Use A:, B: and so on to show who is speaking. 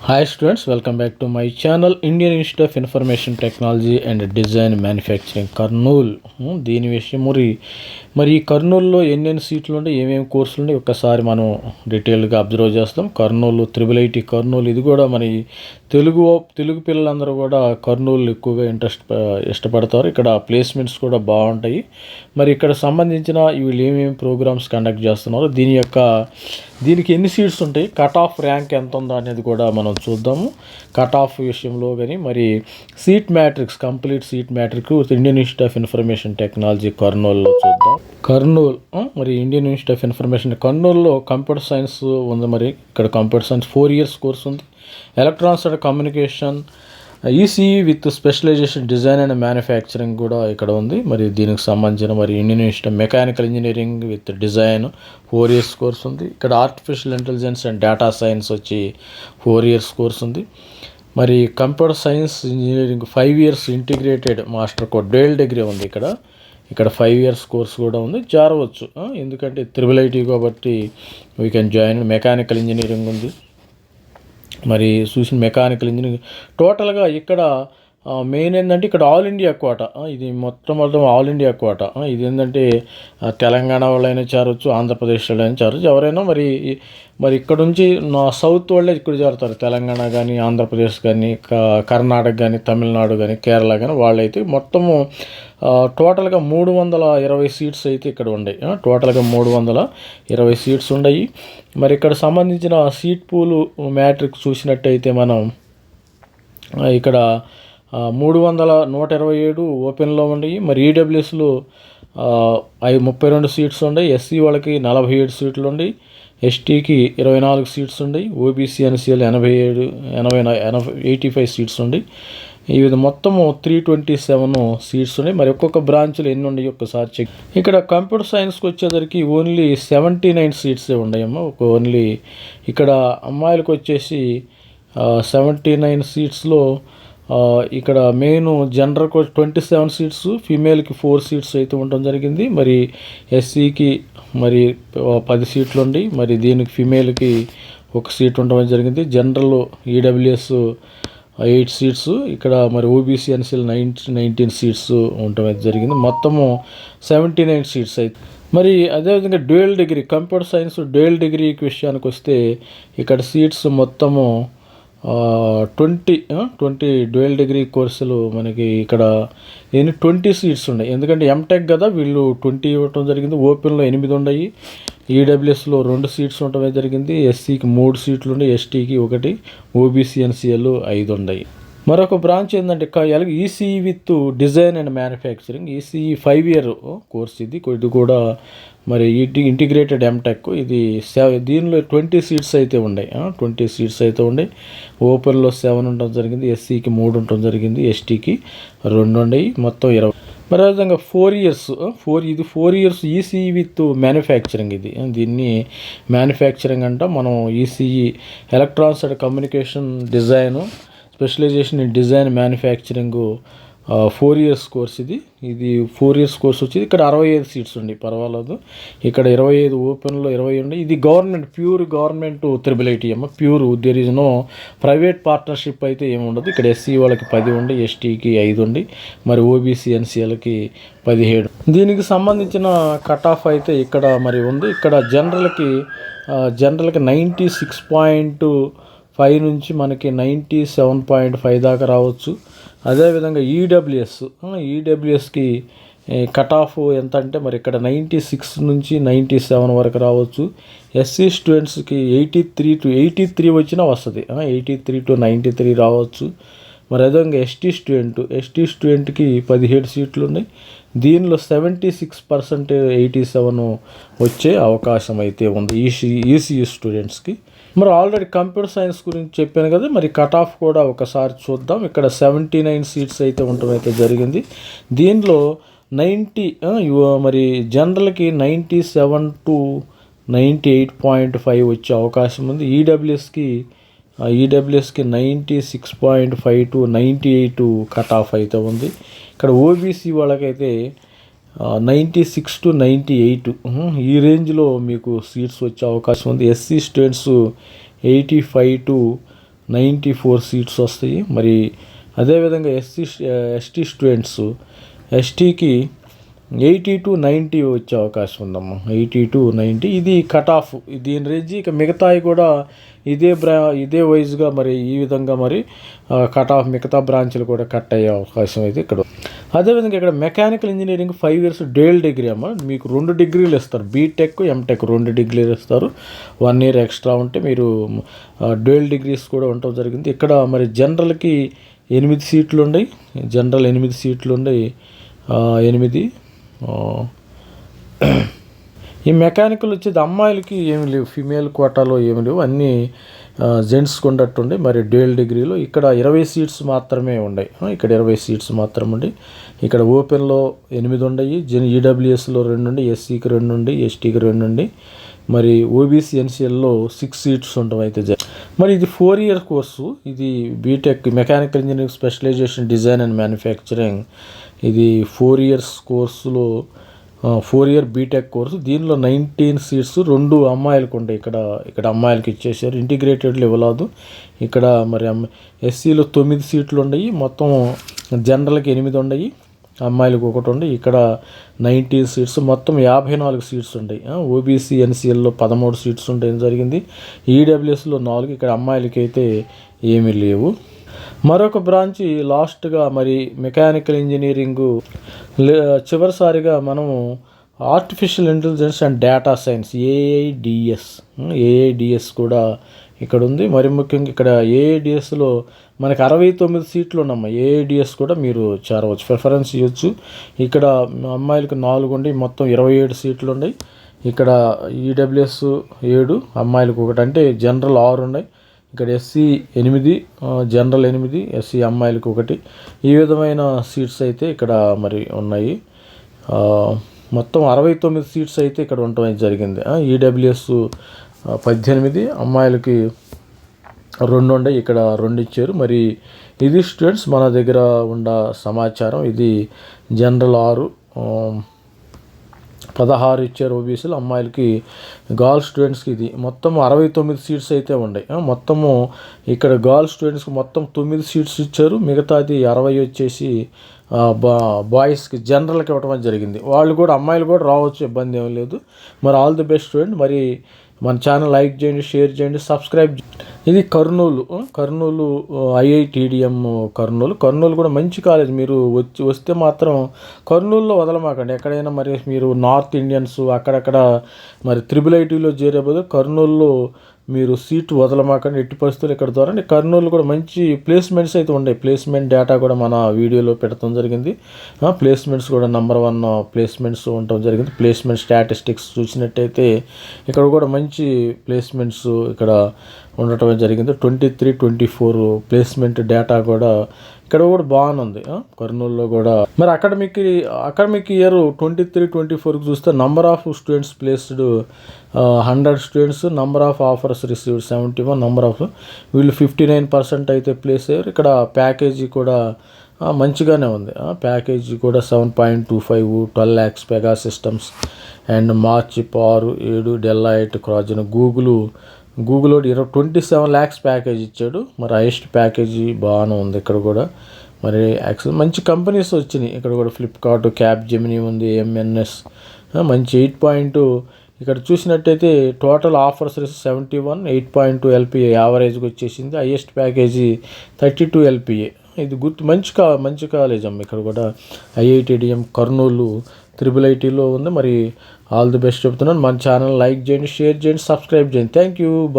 A: Hi students welcome back to my channel Indian Institute of Information Technology and Design Manufacturing Kurnool దీని విషయం మరి మరి ఈ కర్నూలులో ఎన్నెన్ని సీట్లు ఉంటే ఏమేమి కోర్సులు ఉన్నాయి ఒక్కసారి మనం డీటెయిల్గా అబ్జర్వ్ చేస్తాం. కర్నూలు త్రిబుల్ ఐటీ కర్నూలు ఇది కూడా మరి తెలుగు తెలుగు పిల్లలందరూ కూడా కర్నూలు ఎక్కువగా ఇంట్రెస్ట్ ఇష్టపడతారు. ఇక్కడ ప్లేస్మెంట్స్ కూడా బాగుంటాయి. మరి ఇక్కడ సంబంధించిన వీళ్ళు ఏమేమి ప్రోగ్రామ్స్ కండక్ట్ చేస్తున్నారు దీని యొక్క దీనికి ఎన్ని సీట్స్ ఉంటాయి కట్ ఆఫ్ ర్యాంక్ ఎంత ఉందో అనేది కూడా మనం చూద్దాము. కట్ ఆఫ్ విషయంలో కానీ మరి seat matrix complete seat matrix Indian Institute of Information Technology కర్నూలులో చూద్దాం. కర్నూలు మరి ఇండియన్ ఇన్స్టిట్యూట్ ఆఫ్ ఇన్ఫర్మేషన్. కర్నూలులో కంప్యూటర్ సైన్స్ ఉంది మరి. ఇక్కడ computer science four years course ఉంది. Electronics and communication ECE with specialization design and manufacturing కూడా ఇక్కడ ఉంది. మరి దీనికి సంబంధించిన మరి Indian Institute mechanical engineering with design four years course ఉంది. ఇక్కడ artificial intelligence and data science వచ్చి ఫోర్ ఇయర్స్ కోర్స్ ఉంది. మరి computer science engineering five years integrated master course dual degree ఉంది ఇక్కడ. ఇక్కడ ఫైవ్ ఇయర్స్ కోర్స్ కూడా ఉంది. జారవచ్చు. ఎందుకంటే త్రిబుల్ ఐటీ కాబట్టి we can join mechanical engineering ఉంది. మరి చూసిన మెకానికల్ ఇంజనీరింగ్ టోటల్గా ఇక్కడ మెయిన్ ఏంటంటే ఇక్కడ ఆల్ ఇండియా కోట ఇది మొత్తం మొత్తం ఆల్ ఇండియా కోట ఇది ఏంటంటే తెలంగాణ వాళ్ళైనా చేరవచ్చు ఆంధ్రప్రదేశ్ వాళ్ళైనా చేరవచ్చు ఎవరైనా మరి మరి ఇక్కడ నుంచి నా సౌత్ వాళ్ళే ఇక్కడ చేరుతారు. తెలంగాణ కానీ ఆంధ్రప్రదేశ్ కానీ క- కర్ణాటక కానీ తమిళనాడు కానీ కేరళ కానీ వాళ్ళైతే మొత్తము టోటల్గా మూడు వందల ఇరవై సీట్స్ అయితే ఇక్కడ ఉన్నాయి టోటల్గా మూడు వందల ఇరవై సీట్స్ ఉన్నాయి మరి ఇక్కడ సంబంధించిన సీట్ పూలు మ్యాట్రిక్స్ చూసినట్టయితే మనం ఇక్కడ మూడు వందల నూట ఇరవై ఏడు ఓపెన్లో ఉన్నాయి మరి ఈడబ్ల్యూఎస్లో అవి ముప్పై రెండు సీట్స్ ఉన్నాయి ఎస్సీ వాళ్ళకి నలభై ఏడు సీట్లు ఉన్నాయి ఎస్టీకి ఇరవై నాలుగు సీట్స్ ఉన్నాయి ఓబీసీ ఎన్సీఎల్ ఎనభై ఏడు ఎనభై ఎనభై ఎయిటీ ఫైవ్ సీట్స్ ఉన్నాయి ఇది మొత్తము త్రీ ట్వంటీ సెవెన్ సీట్స్ ఉన్నాయి. మరి ఒక్కొక్క బ్రాంచ్లో ఎన్ని ఉన్నాయి ఒక్కసారి చెక్ ఇక్కడ కంప్యూటర్ సైన్స్కి వచ్చేసరికి ఓన్లీ సెవెంటీ నైన్ సీట్సే ఉన్నాయమ్మా. ఒక ఓన్లీ ఇక్కడ అమ్మాయిలకు వచ్చేసి సెవెంటీ నైన్ సీట్స్లో ఇక్కడ మెయిన్ జనరల్కి ట్వంటీ సెవెన్ సీట్స్ ఫీమేల్కి ఫోర్ సీట్స్ అయితే ఉండడం జరిగింది. మరి ఎస్సీకి మరి పది సీట్లు ఉండి మరి దీనికి ఫీమేల్కి ఒక సీట్ ఉండడం జరిగింది. General EWS eight seats. ఇక్కడ మరి OBC NCL ninety nineteen seats ఉండటం అయితే జరిగింది. మొత్తము సెవెంటీ నైన్ సీట్స్ అయితే మరి అదేవిధంగా dual degree computer science dual డిగ్రీకి విషయానికి వస్తే ఇక్కడ సీట్స్ మొత్తము ట్వంటీ ట్వంటీ డ్యూయల్ డిగ్రీ కోర్సులు మనకి ఇక్కడ ఎన్ని ట్వంటీ సీట్స్ ఉన్నాయి. ఎందుకంటే ఎంటెక్ కదా వీళ్ళు ట్వంటీ ఇవ్వటం జరిగింది ఓపెన్లో ఎనిమిది ఉన్నాయి. ఈడబ్ల్యూఎస్లో రెండు సీట్స్ ఉండటమే జరిగింది. ఎస్సీకి మూడు సీట్లు ఉన్నాయి ఎస్టీకి ఒకటి ఓబీసీ ఎన్సీఎల్ ఐదు ఉన్నాయి. మరొక బ్రాంచ్ ఏంటంటే ECE with design and manufacturing. ECE five year course ఇది. ఇది కూడా మరి ఇంటి ఇంటిగ్రేటెడ్ ఎంటెక్ ఇది దీనిలో ట్వంటీ సీట్స్ అయితే ఉన్నాయి ట్వంటీ సీట్స్ అయితే ఉన్నాయి ఓపెన్లో సెవెన్ ఉండడం జరిగింది. ఎస్సీకి మూడు ఉండడం జరిగింది. ఎస్టీకి రెండు ఉన్నాయి మొత్తం ఇరవై. మరి అదేవిధంగా ఫోర్ ఇయర్స్ ఫోర్ ఇది four years ECE with manufacturing ఇది. దీన్ని మ్యానుఫ్యాక్చరింగ్ అంట మనం ECE electronics and communication design specialization in design manufacturing four years course ఇది. ఇది ఫోర్ ఇయర్స్ కోర్స్ వచ్చి ఇక్కడ అరవై ఐదు సీట్స్ ఉండి పర్వాలేదు. ఇక్కడ ఇరవై ఐదు ఓపెన్లో ఇరవై ఉండి ఇది government pure government triple IT అమ్మ pure there is no private partnership అయితే ఏమి ఉండదు. ఇక్కడ ఎస్సీ వాళ్ళకి పది ఉండి ఎస్టీకి ఐదు ఉండి మరి ఓబీసీ ఎన్సీఎల్కి పదిహేడు. దీనికి సంబంధించిన కట్ ఆఫ్ అయితే ఇక్కడ మరి ఉంది. ఇక్కడ జనరల్కి జనరల్కి నైంటీ సిక్స్ పాయింట్ ఫైవ్ నుంచి మనకి నైంటీ సెవెన్ పాయింట్ ఫైవ్ దాకా రావచ్చు. అదేవిధంగా ఈడబ్ల్యూఎస్ ఈడబ్ల్యూఎస్కి కట్ ఆఫ్ ఎంత అంటే మరి ఇక్కడ నైంటీ సిక్స్ నుంచి నైంటీ సెవెన్ వరకు రావచ్చు. ఎస్సీ స్టూడెంట్స్కి eighty three to eighty three వచ్చినా వస్తుంది. Eighty three to ninety three రావచ్చు. మరి అదేవిధంగా ఎస్టీ స్టూడెంట్ ఎస్టీ స్టూడెంట్కి పదిహేడు సీట్లు ఉన్నాయి. దీనిలో seventy six percent eighty seven వచ్చే అవకాశం అయితే ఉంది ఈసీ ఈసీయూ స్టూడెంట్స్కి మరి ఆల్రెడీ కంప్యూటర్ సైన్స్ గురించి చెప్పాను కదా మరి కట్ ఆఫ్ కూడా ఒకసారి చూద్దాం. ఇక్కడ సెవెంటీ నైన్ సీట్స్ అయితే ఉండటం అయితే జరిగింది. దీనిలో నైంటీ మరి జనరల్కి ninety seven to ninety eight point five వచ్చే అవకాశం ఉంది. ఈడబ్ల్యూఎస్కి ఈడబ్ల్యూఎస్కి ninety six point five to ninety eight cut off అయితే ఉంది. ఇక్కడ ఓబీసీ వాళ్ళకైతే ninety six to ninety eight ఈ రేంజ్లో మీకు సీట్స్ వచ్చే అవకాశం ఉంది. SC students eighty five to ninety four seats వస్తాయి. మరి అదేవిధంగా ఎస్సీ ఎస్టీ స్టూడెంట్స్ ఎస్టీకి ఎయిటీ టు నైంటీ వచ్చే అవకాశం ఉందమ్మా. Eighty to ninety. ఇది కట్ ఆఫ్ దీని రేంజ్ ఇక మిగతాయి కూడా ఇదే బ్రా ఇదే వైజ్గా మరి ఈ విధంగా మరి కట్ ఆఫ్ మిగతా బ్రాంచ్లు కూడా కట్ అయ్యే అవకాశం అయితే ఇక్కడ అదేవిధంగా ఇక్కడ mechanical engineering five years dual degree అమ్మ. మీకు రెండు డిగ్రీలు ఇస్తారు. బీటెక్ ఎంటెక్ రెండు డిగ్రీలు ఇస్తారు. వన్ ఇయర్ ఎక్స్ట్రా ఉంటే మీరు డేల్ డిగ్రీస్ కూడా ఉండటం జరిగింది. ఇక్కడ మరి జనరల్కి ఎనిమిది సీట్లు ఉన్నాయి. జనరల్ ఎనిమిది సీట్లు ఉన్నాయి. ఎనిమిది ఈ మెకానికల్ వచ్చేది అమ్మాయిలకి ఏమి లేవు. ఫిమేల్ కోటాలో ఏమి లేవు. అన్నీ జెంట్స్ ఉండట్టుండే మరి డేల్ డిగ్రీలో ఇక్కడ ఇరవై సీట్స్ మాత్రమే ఉన్నాయి ఇక్కడ ఇరవై సీట్స్ మాత్రమే ఉండి. ఇక్కడ ఓపెన్లో ఎనిమిది ఉన్నాయి జెన్ ఈడబ్ల్యూఎస్లో రెండు ఉండి. ఎస్సీకి రెండు ఉండి. ఎస్టీకి రెండు ఉండి. మరి ఓబీసీ ఎన్సీఎల్లో సిక్స్ సీట్స్ ఉండడం అయితే మరి ఇది ఫోర్ ఇయర్ కోర్సు. ఇది BTech mechanical engineering specialization design and manufacturing ఇది ఫోర్ ఇయర్స్ కోర్సులో ఫోర్ ఇయర్ బీటెక్ కోర్సు. దీనిలో నైన్టీన్ సీట్స్ రెండు అమ్మాయిలకు ఉంటాయి. ఇక్కడ ఇక్కడ అమ్మాయిలకు ఇచ్చేసారు ఇంటిగ్రేటెడ్లు ఇవ్వలేదు ఇక్కడ మరి ఎస్సీలో తొమ్మిది సీట్లు ఉన్నాయి. మొత్తం జనరల్కి ఎనిమిది ఉన్నాయి. అమ్మాయిలకు ఒకటి ఉండి ఇక్కడ నైన్టీన్ సీట్స్ మొత్తం యాభై నాలుగు సీట్స్ ఉంటాయి. ఓబీసీ ఎన్సీఎల్లో పదమూడు సీట్స్ ఉండడం జరిగింది? ఈడబ్ల్యూఎస్లో నాలుగు. ఇక్కడ అమ్మాయిలకైతే ఏమీ లేవు. మరొక బ్రాంచి లాస్ట్గా మరి మెకానికల్ ఇంజనీరింగు చివరిసారిగా మనము artificial intelligence and data science AIDS AIDS కూడా ఇక్కడ ఉంది మరి ముఖ్యంగా ఇక్కడ ఏఐడిఎస్లో మనకి అరవై తొమ్మిది సీట్లు ఉన్నమ్మా ఏఐడిఎస్ కూడా మీరు చేరవచ్చు ప్రిఫరెన్స్ ఇవ్వచ్చు. ఇక్కడ అమ్మాయిలకు నాలుగు ఉండి మొత్తం ఇరవై ఏడు సీట్లు ఉన్నాయి. ఇక్కడ ఈడబ్ల్యూఎస్ ఏడు అమ్మాయిలకు ఒకటి. అంటే జనరల్ ఆరు ఉన్నాయి. ఇక్కడ ఎస్సీ ఎనిమిది జనరల్ ఎనిమిది ఎస్సీ అమ్మాయిలకు ఒకటి. ఈ విధమైన సీట్స్ అయితే ఇక్కడ మరి ఉన్నాయి. మొత్తం అరవై తొమ్మిది సీట్స్ అయితే ఇక్కడ ఉండటం జరిగింది. ఈడబ్ల్యూఎస్ పద్దెనిమిది అమ్మాయిలకి రెండు ఉండే ఇక్కడ రెండు ఇచ్చారు. మరి ఇది స్టూడెంట్స్ మన దగ్గర ఉన్న సమాచారం. ఇది జనరల్ ఆరు పదహారు ఇచ్చారు ఓబీసీలు. అమ్మాయిలకి గర్ల్ స్టూడెంట్స్కి ఇది మొత్తం అరవై తొమ్మిది సీట్స్ అయితే ఉన్నాయి మొత్తము ఇక్కడ గర్ల్ స్టూడెంట్స్కి మొత్తం తొమ్మిది సీట్స్ ఇచ్చారు. మిగతాది అరవై వచ్చేసి బా బాయ్స్కి జనరల్కి ఇవ్వడం జరిగింది. వాళ్ళు కూడా అమ్మాయిలు కూడా రావచ్చు ఇబ్బంది ఏం లేదు. మరి ఆల్ ది బెస్ట్ స్టూడెంట్. మరి మన ఛానల్ లైక్ చేయండి షేర్ చేయండి సబ్స్క్రైబ్ ఇది కర్నూలు కర్నూలు ఐఐటిడిఎం కర్నూలు. కర్నూలు కూడా మంచి కాలేజ్ మీరు వచ్చి వస్తే మాత్రం కర్నూలులో వదలమాకండి. ఎక్కడైనా మరి మీరు నార్త్ ఇండియన్స్ అక్కడక్కడ మరి త్రిబుల్ ఐటీలో చేరే బదులు కర్నూలులో మీరు సీటు వదలమాకండి ఎట్టి పరిస్థితులు ఇక్కడ ద్వారా కర్నూలు కూడా మంచి ప్లేస్మెంట్స్ అయితే ఉన్నాయి. ప్లేస్మెంట్ డేటా కూడా మన వీడియోలో పెట్టడం జరిగింది. ప్లేస్మెంట్స్ కూడా నెంబర్ వన్ ప్లేస్మెంట్స్ ఉండటం జరిగింది. ప్లేస్మెంట్ స్టాటిస్టిక్స్ చూసినట్టయితే ఇక్కడ కూడా మంచి ప్లేస్మెంట్స్ ఇక్కడ ఉండటం జరిగింది. Twenty three twenty four placement data కూడా ఇక్కడ కూడా బాగుంది కర్నూలులో కూడా. మరి academic academic year twenty three twenty ఫోర్కి చూస్తే number of students placed hundred students number of offers received seventy one number of వీళ్ళు ఫిఫ్టీ నైన్ పర్సెంట్ అయితే ప్లేస్ అయ్యారు. ఇక్కడ ప్యాకేజీ కూడా మంచిగానే ఉంది. ప్యాకేజీ కూడా seven point two five twelve lakhs Pega systems and March ఆరు ఏడు డెల్లైట్ క్రాజన్ గూగుల్ గూగుల్ ఇరవై ట్వంటీ సెవెన్ ల్యాక్స్ ప్యాకేజ్ ఇచ్చాడు. మరి హైయెస్ట్ ప్యాకేజీ బాగానే ఉంది ఇక్కడ కూడా. మరి యాక్చువల్ మంచి కంపెనీస్ వచ్చినాయి. ఇక్కడ కూడా ఫ్లిప్కార్ట్ క్యాబ్ జెమినీ ఉంది ఎంఎన్ఎస్ మంచి ఎయిట్ పాయింట్ ఇక్కడ చూసినట్టయితే total offers seventy one eight point two LPA యావరేజ్కి వచ్చేసింది. Highest package thirty two LPA ఇది గుర్తు మంచి కా మంచి కాలేజ్ అమ్మ. ఇక్కడ కూడా ఐఐటిడిఎం కర్నూలు త్రిబుల్ ఐటీలో ఉంది. మరి ఆల్ ది బెస్ట్ చెప్తున్నాను. మన ఛానల్ లైక్ చేయండి షేర్ చేయండి సబ్స్క్రైబ్ చేయండి. Thank you bye